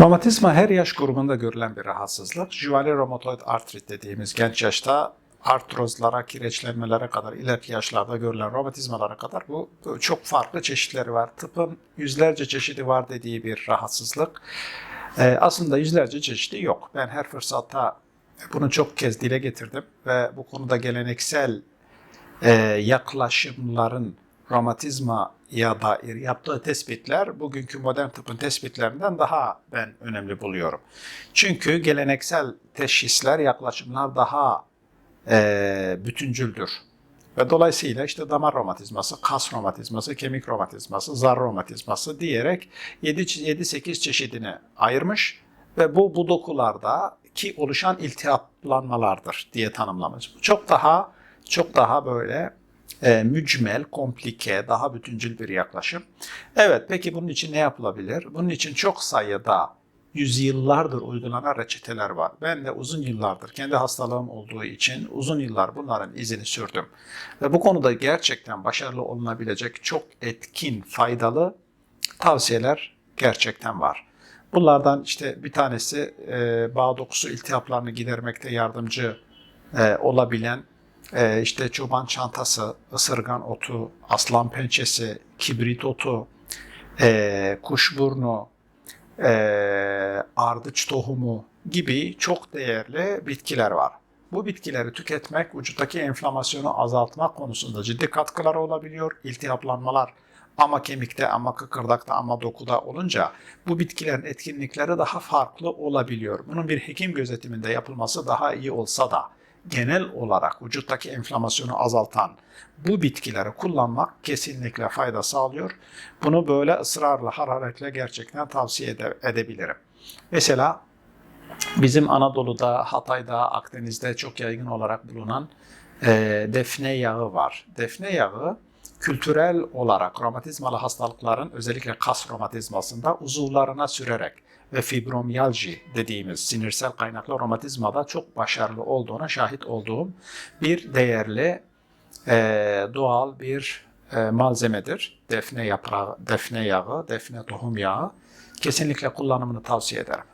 Romatizma her yaş grubunda görülen bir rahatsızlık. Juvali romatoid artrit dediğimiz genç yaşta artrozlara, kireçlenmelere kadar, ileriki yaşlarda görülen romatizmalara kadar bu çok farklı çeşitleri var. Tıpın yüzlerce çeşidi var dediği bir rahatsızlık. Ee, aslında yüzlerce çeşidi yok. Ben her fırsatta bunu çok kez dile getirdim ve bu konuda geleneksel e, yaklaşımların romatizmaya dair yaptığı tespitler bugünkü modern tıbbın tespitlerinden daha ben önemli buluyorum. Çünkü geleneksel teşhisler, yaklaşımlar daha e, bütüncüldür. Ve dolayısıyla işte damar romatizması, kas romatizması, kemik romatizması, zar romatizması diyerek 7-8 çeşidini ayırmış ve bu bu dokularda ki oluşan iltihaplanmalardır diye tanımlamış. Çok daha çok daha böyle e, mücmel, komplike, daha bütüncül bir yaklaşım. Evet, peki bunun için ne yapılabilir? Bunun için çok sayıda yüzyıllardır uygulanan reçeteler var. Ben de uzun yıllardır kendi hastalığım olduğu için uzun yıllar bunların izini sürdüm. Ve bu konuda gerçekten başarılı olunabilecek çok etkin, faydalı tavsiyeler gerçekten var. Bunlardan işte bir tanesi e, bağ dokusu iltihaplarını gidermekte yardımcı e, olabilen e, işte çoban çantası, ısırgan otu, aslan pençesi, kibrit otu, e, kuşburnu, e, ardıç tohumu gibi çok değerli bitkiler var. Bu bitkileri tüketmek vücuttaki enflamasyonu azaltmak konusunda ciddi katkıları olabiliyor. İltihaplanmalar ama kemikte ama kıkırdakta ama dokuda olunca bu bitkilerin etkinlikleri daha farklı olabiliyor. Bunun bir hekim gözetiminde yapılması daha iyi olsa da genel olarak vücuttaki enflamasyonu azaltan bu bitkileri kullanmak kesinlikle fayda sağlıyor. Bunu böyle ısrarla, hararetle gerçekten tavsiye ede- edebilirim. Mesela bizim Anadolu'da, Hatay'da, Akdeniz'de çok yaygın olarak bulunan e, defne yağı var. Defne yağı kültürel olarak romatizmalı hastalıkların özellikle kas romatizmasında uzuvlarına sürerek ve fibromiyalji dediğimiz sinirsel kaynaklı romatizmada çok başarılı olduğuna şahit olduğum bir değerli e, doğal bir e, malzemedir. Defne yaprağı, defne yağı, defne tohum yağı. Kesinlikle kullanımını tavsiye ederim.